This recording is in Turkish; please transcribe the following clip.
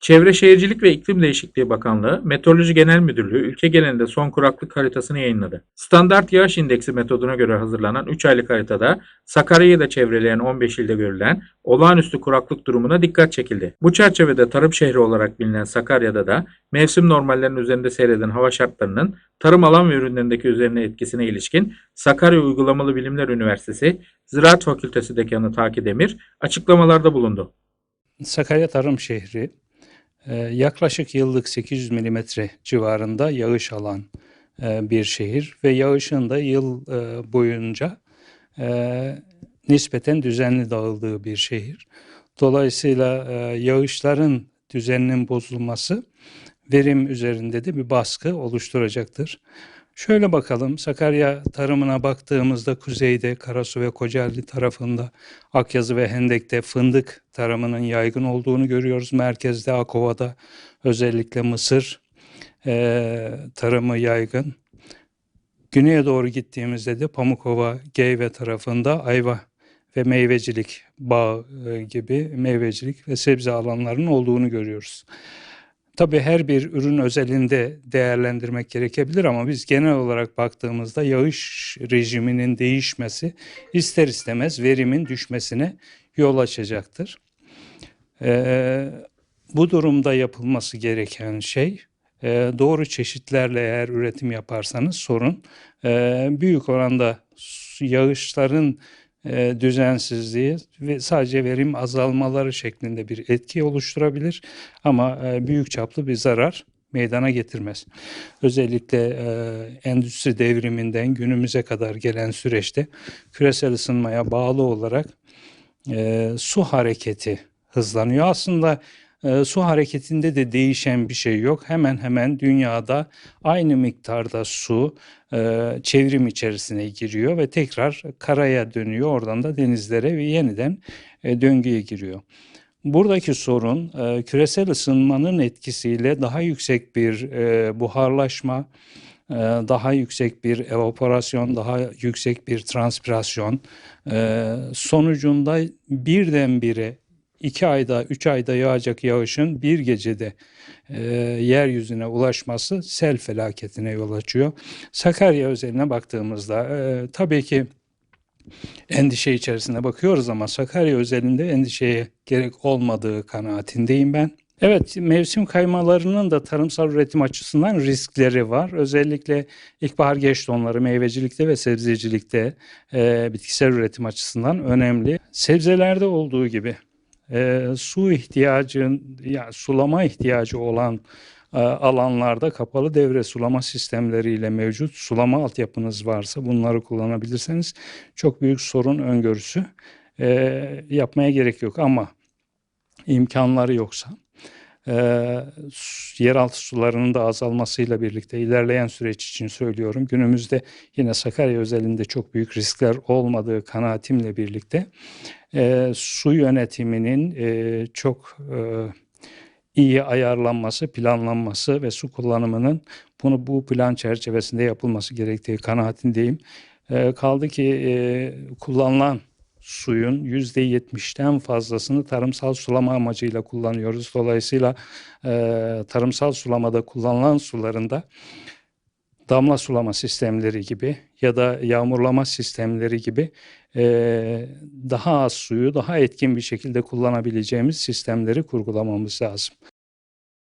Çevre Şehircilik ve İklim Değişikliği Bakanlığı, Meteoroloji Genel Müdürlüğü ülke genelinde son kuraklık haritasını yayınladı. Standart yağış indeksi metoduna göre hazırlanan 3 aylık haritada Sakarya'yı da çevreleyen 15 ilde görülen olağanüstü kuraklık durumuna dikkat çekildi. Bu çerçevede tarım şehri olarak bilinen Sakarya'da da mevsim normallerinin üzerinde seyreden hava şartlarının tarım alan ve ürünlerindeki üzerine etkisine ilişkin Sakarya Uygulamalı Bilimler Üniversitesi Ziraat Fakültesi Dekanı Taki Demir açıklamalarda bulundu. Sakarya Tarım Şehri yaklaşık yıllık 800 milimetre civarında yağış alan e, bir şehir ve yağışın da yıl e, boyunca e, nispeten düzenli dağıldığı bir şehir. Dolayısıyla yağışların düzeninin bozulması verim üzerinde de bir baskı oluşturacaktır. Şöyle bakalım Sakarya tarımına baktığımızda kuzeyde Karasu ve Kocaeli tarafında Akyazı ve Hendek'te fındık tarımının yaygın olduğunu görüyoruz. Merkezde Akova'da özellikle mısır e, tarımı yaygın. Güneye doğru gittiğimizde de Pamukova, Geyve tarafında ayva ve meyvecilik bağ e, gibi meyvecilik ve sebze alanlarının olduğunu görüyoruz. Tabii her bir ürün özelinde değerlendirmek gerekebilir ama biz genel olarak baktığımızda yağış rejiminin değişmesi ister istemez verimin düşmesine yol açacaktır. Ee, bu durumda yapılması gereken şey e, doğru çeşitlerle eğer üretim yaparsanız sorun e, büyük oranda yağışların e, düzensizliği ve sadece verim azalmaları şeklinde bir etki oluşturabilir ama e, büyük çaplı bir zarar meydana getirmez. Özellikle e, endüstri devriminden günümüze kadar gelen süreçte küresel ısınmaya bağlı olarak e, su hareketi hızlanıyor. Aslında e, su hareketinde de değişen bir şey yok. Hemen hemen dünyada aynı miktarda su e, çevrim içerisine giriyor ve tekrar karaya dönüyor. Oradan da denizlere ve yeniden e, döngüye giriyor. Buradaki sorun e, küresel ısınmanın etkisiyle daha yüksek bir buharlaşma, daha yüksek bir evaporasyon, daha yüksek bir transpirasyon e, sonucunda birdenbire iki ayda, üç ayda yağacak yağışın bir gecede e, yeryüzüne ulaşması sel felaketine yol açıyor. Sakarya özeline baktığımızda e, tabii ki endişe içerisinde bakıyoruz ama Sakarya özelinde endişeye gerek olmadığı kanaatindeyim ben. Evet, mevsim kaymalarının da tarımsal üretim açısından riskleri var. Özellikle ilkbahar geç donları meyvecilikte ve sebzecilikte e, bitkisel üretim açısından önemli. Sebzelerde olduğu gibi e, su ihtiyacın, yani sulama ihtiyacı olan e, alanlarda kapalı devre sulama sistemleriyle mevcut sulama altyapınız varsa bunları kullanabilirseniz çok büyük sorun öngörüsü e, yapmaya gerek yok. Ama imkanları yoksa e, yeraltı sularının da azalmasıyla birlikte ilerleyen süreç için söylüyorum. Günümüzde yine Sakarya özelinde çok büyük riskler olmadığı kanaatimle birlikte e, su yönetiminin e, çok e, iyi ayarlanması, planlanması ve su kullanımının bunu bu plan çerçevesinde yapılması gerektiği kanaatindeyim. E, kaldı ki e, kullanılan suyun %70'ten fazlasını tarımsal sulama amacıyla kullanıyoruz. Dolayısıyla e, tarımsal sulamada kullanılan suların da damla sulama sistemleri gibi ya da yağmurlama sistemleri gibi e, daha az suyu daha etkin bir şekilde kullanabileceğimiz sistemleri kurgulamamız lazım.